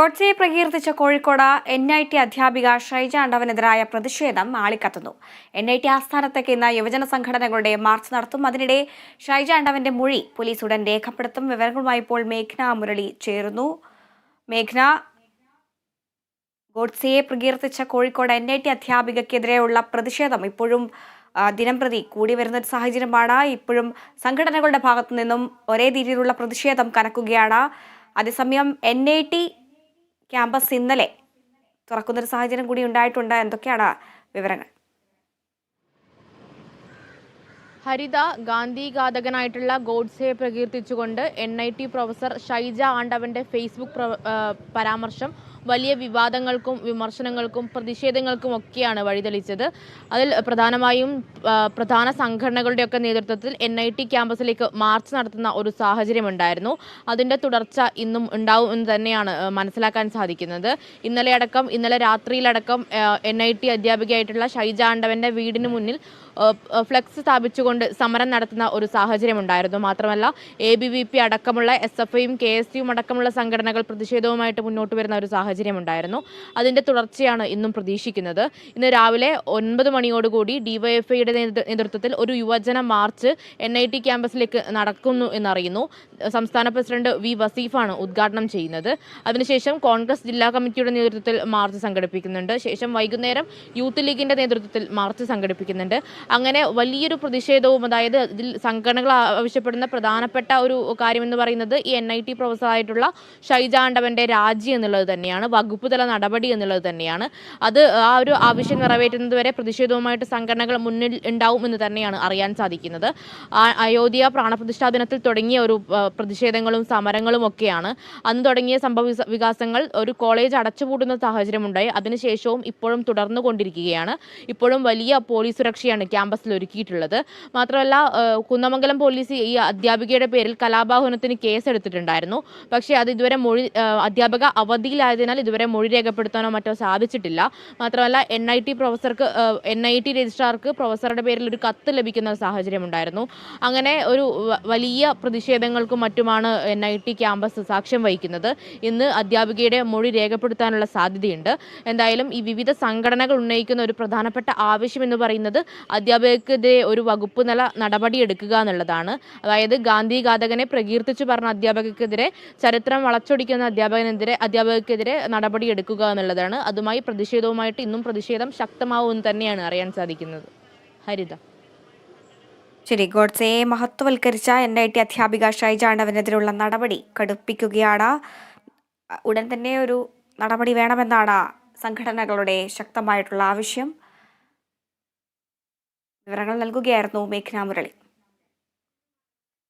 ഗോഡ്സെയെ പ്രകീർത്തിച്ച Kozhikode N I T അധ്യാപിക ഷൈജ അണ്ടവനെതിരായ പ്രതിഷേധം ആളിക്കത്തുന്നു. എൻ ഐ ടി ആസ്ഥാനത്തേക്ക് ഇന്ന് യുവജന സംഘടനകളുടെ മാർച്ച് നടത്തും. അതിനിടെ ഷൈജ അണ്ടവന്റെ മൊഴി പോലീസ് ഉടൻ രേഖപ്പെടുത്തും. വിവരങ്ങളുമായി ഇപ്പോൾ മേഘ്ന മുരളി ചേരുന്നു. മേഘ്ന ഗോഡ്സെയെ പ്രകീർത്തിച്ച കോഴിക്കോട് എൻ ഐ ടി അധ്യാപികയ്ക്കെതിരെയുള്ള പ്രതിഷേധം ഇപ്പോഴും ദിനംപ്രതി കൂടി വരുന്ന ഒരു സാഹചര്യമാണ്. ഇപ്പോഴും സംഘടനകളുടെ ഭാഗത്തു നിന്നും ഒരേ രീതിയിലുള്ള പ്രതിഷേധം കനക്കുകയാണ്. അതേസമയം എൻ ഐ ടി ക്യാമ്പസ് ഇന്നലെ തുറക്കുന്നൊരു സാഹചര്യം കൂടി ഉണ്ടായിട്ടുണ്ട്? എന്തൊക്കെയാണ് വിവരങ്ങൾ? ഹരിത ഗാന്ധി ഘാതകനായിട്ടുള്ള ഗോഡ്സെയെ പ്രകീർത്തിച്ചുകൊണ്ട് N I T professor Shaija ആണ്ടവന്റെ Facebook പരാമർശം വലിയ വിവാദങ്ങൾക്കും വിമർശനങ്ങൾക്കും പ്രതിഷേധങ്ങൾക്കും ഒക്കെയാണ് വഴിതെളിച്ചത്. അതിൽ പ്രധാനമായും പ്രധാന സംഘടനകളുടെയൊക്കെ നേതൃത്വത്തിൽ എൻ ഐ ടി ക്യാമ്പസിലേക്ക് മാർച്ച് നടത്തുന്ന ഒരു സാഹചര്യം ഉണ്ടായിരുന്നു അതിന്റെ തുടർച്ച ഇന്നും ഉണ്ടാവും എന്ന് തന്നെയാണ് മനസ്സിലാക്കാൻ സാധിക്കുന്നത്. ഇന്നലെ അടക്കം ഇന്നലെ രാത്രിയിലടക്കം എൻ ഐ ടി അധ്യാപികയായിട്ടുള്ള ഷൈജ ആണ്ടവന്റെ വീടിന് മുന്നിൽ ഫ്ലെക്സ് സ്ഥാപിച്ചുകൊണ്ട് സമരം നടത്തുന്ന ഒരു സാഹചര്യം ഉണ്ടായിരുന്നു മാത്രമല്ല എ ബി വി പി അടക്കമുള്ള എസ് എഫ് ഐയും കെ എസ് യുവും അടക്കമുള്ള സംഘടനകൾ പ്രതിഷേധവുമായിട്ട് മുന്നോട്ട് വരുന്ന ഒരു സാഹചര്യമുണ്ടായിരുന്നു. അതിന്റെ തുടർച്ചയാണ് ഇന്നും പ്രതീക്ഷിക്കുന്നത്. ഇന്ന് രാവിലെ ഒൻപത് മണിയോടുകൂടി ഡിവൈഎഫ്ഐയുടെ നേതൃത്വത്തിൽ ഒരു യുവജന മാർച്ച് എൻ ഐ ടി ക്യാമ്പസിലേക്ക് നടക്കുന്നു എന്നറിയുന്നു. സംസ്ഥാന പ്രസിഡന്റ് വി വസീഫാണ് ഉദ്ഘാടനം ചെയ്യുന്നത്. അതിനുശേഷം കോൺഗ്രസ് ജില്ലാ കമ്മിറ്റിയുടെ നേതൃത്വത്തിൽ മാർച്ച് സംഘടിപ്പിക്കുന്നുണ്ട്. ശേഷം വൈകുന്നേരം യൂത്ത് ലീഗിന്റെ നേതൃത്വത്തിൽ മാർച്ച് സംഘടിപ്പിക്കുന്നുണ്ട്. അങ്ങനെ വലിയൊരു പ്രതിഷേധവും അതായത് ഇതിൽ സംഘടനകൾ ആവശ്യപ്പെടുന്ന പ്രധാനപ്പെട്ട ഒരു കാര്യം എന്ന് പറയുന്നത് ഈ എൻ ഐ ടി പ്രൊഫസറായിട്ടുള്ള ഷൈജാണ്ടവന്റെ രാജി എന്നുള്ളത് തന്നെയാണ്. വകുപ്പ് തല നടപടി എന്നുള്ളത് തന്നെയാണ്. അത് ആ ഒരു ആവശ്യം നിറവേറ്റുന്നത് വരെ പ്രതിഷേധവുമായിട്ട് സംഘടനകൾ മുന്നിൽ ഉണ്ടാവും എന്ന് തന്നെയാണ് അറിയാൻ സാധിക്കുന്നത്. അയോധ്യ പ്രാണപ്രതിഷ്ഠാ ദിനത്തിൽ തുടങ്ങിയ ഒരു പ്രതിഷേധങ്ങളും സമരങ്ങളും ഒക്കെയാണ്. അന്ന് തുടങ്ങിയ സംഭവ വികാസങ്ങൾ ഒരു കോളേജ് അടച്ചുപൂട്ടുന്ന സാഹചര്യമുണ്ടായി. അതിനുശേഷവും ഇപ്പോഴും തുടർന്നു കൊണ്ടിരിക്കുകയാണ്. ഇപ്പോഴും വലിയ പോലീസ് സുരക്ഷയാണ് ക്യാമ്പസിൽ ഒരുക്കിയിട്ടുള്ളത്. മാത്രമല്ല കുന്നമംഗലം പോലീസ് ഈ അധ്യാപികയുടെ പേരിൽ കലാപാഹനത്തിന് കേസെടുത്തിട്ടുണ്ടായിരുന്നു. പക്ഷേ അത് ഇതുവരെ മൊഴി അധ്യാപക അവധിയിലായതിനാൽ ഇതുവരെ മൊഴി രേഖപ്പെടുത്താനോ മറ്റോ സാധിച്ചിട്ടില്ല. മാത്രമല്ല എൻ ഐ ടി പ്രൊഫസർക്ക് എൻ ഐ ടി രജിസ്ട്രാർക്ക് പ്രൊഫസറുടെ പേരിൽ ഒരു കത്ത് ലഭിക്കുന്ന സാഹചര്യം ഉണ്ടായിരുന്നു അങ്ങനെ ഒരു വലിയ പ്രതിഷേധങ്ങൾക്കും മറ്റുമാണ് എൻ ഐ ടി ക്യാമ്പസ് സാക്ഷ്യം വഹിക്കുന്നത്. ഇന്ന് അധ്യാപികയുടെ മൊഴി രേഖപ്പെടുത്താനുള്ള സാധ്യതയുണ്ട്. എന്തായാലും ഈ വിവിധ സംഘടനകൾ ഉന്നയിക്കുന്ന ഒരു പ്രധാനപ്പെട്ട ആവശ്യം എന്ന് പറയുന്നത് അധ്യാപകർക്കെതിരെ ഒരു വകുപ്പ് നില നടപടിയെടുക്കുക എന്നുള്ളതാണ്. അതായത് ഗാന്ധി ഘാതകനെ പ്രകീർത്തിച്ചു പറഞ്ഞ അധ്യാപകർക്കെതിരെ ചരിത്രം വളച്ചൊടിക്കുന്ന അധ്യാപകനെതിരെ അധ്യാപകർക്കെതിരെ നടപടിയെടുക്കുക എന്നുള്ളതാണ്. അതുമായി പ്രതിഷേധവുമായിട്ട് ഇന്നും പ്രതിഷേധം ശക്തമാവുമെന്ന് തന്നെയാണ് അറിയാൻ സാധിക്കുന്നത്. ഹരിത. ശരി ഗോഡ്സയെ മഹത്വവൽക്കരിച്ച എൻ ഐ ടി അധ്യാപിക ഷൈജ അണ്ടവനെതിരെയുള്ള നടപടി കടുപ്പിക്കുകയാണ്. ഉടൻ തന്നെ ഒരു നടപടി വേണമെന്നാണ് സംഘടനകളുടെ ശക്തമായിട്ടുള്ള ആവശ്യം. വിവരങ്ങൾ നൽകുകയായിരുന്നു മേഘ്ന മുരളി.